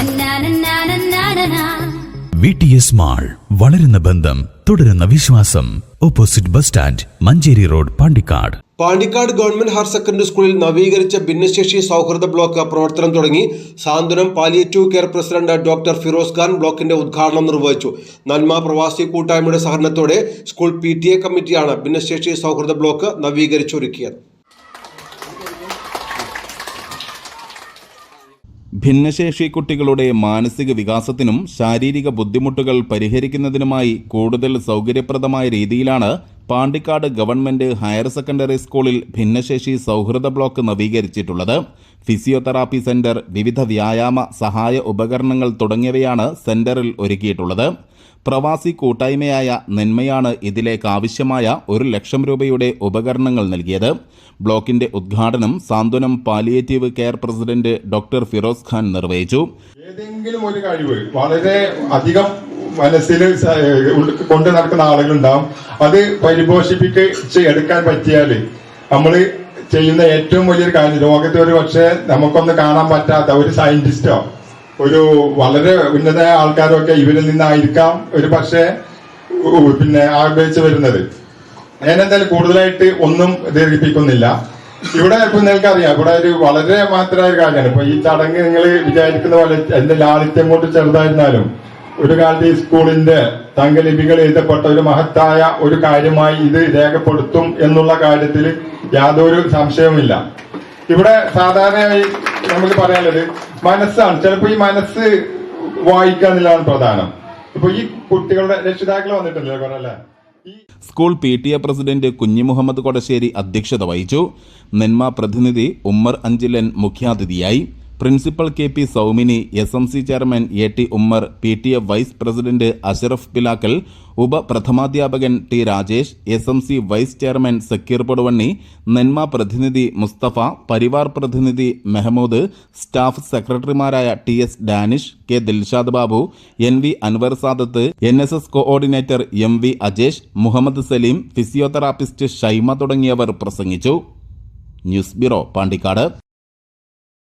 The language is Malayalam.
നന്നാനന്നാനന്നാനനാ. വി ടി എസ് മാൾ വളരുന്ന ബന്ധം തുടരുന്ന വിശ്വാസം. Opposite bus stand Manjeri road Pandikkad. Pandikkad government higher secondary സ്കൂളിൽ നവീകരിച്ച ഭിന്നശേഷി സൗഹൃദ ബ്ലോക്ക് പ്രവർത്തനം തുടങ്ങി. Santhwanam palliative care president doctor Firoz Khan ബ്ലോക്കിന്റെ ഉദ്ഘാടനം നിർവഹിച്ചു. നന്മ പ്രവാസി കൂട്ടായ്മയുടെ സഹകരണത്തോടെ സ്കൂൾ പി ടി എ കമ്മിറ്റിയാണ് ഭിന്നശേഷി സൗഹൃദ ബ്ലോക്ക് നവീകരിച്ചൊരുക്കിയത്. ഭിന്നശേഷി കുട്ടികളുടെ മാനസിക വികാസത്തിനും ശാരീരിക ബുദ്ധിമുട്ടുകൾ പരിഹരിക്കുന്നതിനുമായി കൂടുതൽ സൗകര്യപ്രദമായ രീതിയിലാണ് പാണ്ടിക്കാട് ഗവൺമെന്റ് ഹയർ സെക്കൻഡറി സ്കൂളിൽ ഭിന്നശേഷി സൗഹൃദ ബ്ലോക്ക് നവീകരിച്ചിട്ടുള്ളത്. ഫിസിയോതെറാപ്പി സെന്റർ വിവിധ വ്യായാമ സഹായ ഉപകരണങ്ങൾ തുടങ്ങിയവയാണ് സെന്ററിൽ ഒരുക്കിയിട്ടുള്ളത്. പ്രവാസി കൂട്ടായ്മയായ നെന്മയാണ് ഇതിലേക്ക് ആവശ്യമായ ഒരു ലക്ഷം രൂപയുടെ ഉപകരണങ്ങൾ നൽകിയത്. ബ്ലോക്കിന്റെ ഉദ്ഘാടനം Santhwanam palliative care president doctor Firoz Khan നിർവഹിച്ചു. ഏതെങ്കിലും ഒരു കഴിവ് വളരെ അധികം മനസ്സിൽ കൊണ്ടു നടക്കുന്ന ആളുകളുണ്ടാവും. അത് പരിപോഷിപ്പിച്ച് എടുക്കാൻ പറ്റിയാൽ നമ്മൾ ചെയ്യുന്ന ഏറ്റവും വലിയൊരു കാര്യം ലോകത്തെ ഒരു പക്ഷേ നമുക്കൊന്ന് കാണാൻ പറ്റാത്ത ഒരു സയന്റിസ്റ്റോ ഒരു വളരെ ഉന്നത ആൾക്കാരോ ഒക്കെ ഇവരിൽ നിന്നായിരിക്കാം ഒരു പക്ഷേ പിന്നെ ആഗ്രഹിച്ചു വരുന്നത്. ഞാനെന്തായാലും കൂടുതലായിട്ട് ഒന്നും ദീർഘിപ്പിക്കുന്നില്ല. ഇവിടെ ഇപ്പൊ നിങ്ങൾക്കറിയാം ഇവിടെ ഒരു വളരെ മാത്രമായ ഒരു കാര്യമാണ്. ഇപ്പൊ ഈ ചടങ്ങ് നിങ്ങൾ വിചാരിക്കുന്ന പോലെ എന്റെ ലാളിത്യം കൊണ്ട് ചെറുതായിരുന്നാലും ഒരു കാലത്ത് ഈ സ്കൂളിന്റെ തങ്കലിപികൾ എഴുതപ്പെട്ട ഒരു മഹത്തായ ഒരു കാര്യമായി ഇത് രേഖപ്പെടുത്തും എന്നുള്ള കാര്യത്തിൽ യാതൊരു സംശയവുമില്ല. ഇവിടെ സാധാരണയായി നമുക്ക് പറയാനുള്ളത് മനസ്സാണ്. ചിലപ്പോ ഈ മനസ്സ് വായിക്കുക എന്നുള്ളതാണ് പ്രധാനം. ഇപ്പൊ ഈ കുട്ടികളുടെ രക്ഷിതാക്കൾ വന്നിട്ടില്ലേ കുറെ school P T A president Kunhi Muhammad Kodassery അധ്യക്ഷത വഹിച്ചു. നെന്മ പ്രതിനിധി ഉമ്മർ അഞ്ചിലൻ മുഖ്യാതിഥിയായി. Principal K P Saumini S M C chairman A T Ummer P T A vice president Ashraf Pilakkal ഉപപ്രഥമാധ്യാപകൻ T Rajesh S M C vice chairman Sakkir Poduvanni Nenma പ്രതിനിധി മുസ്തഫ പരിവാർ പ്രതിനിധി മെഹമ്മൂദ് സ്റ്റാഫ് സെക്രട്ടറിമാരായ T S Danish K Dilshad Babu N V Anwar Sadath N S S coordinator M V Ajesh Muhammad Saleem physiotherapist Shaima തുടങ്ങിയവർ പ്രസംഗിച്ചു. News bureau Pandikkad.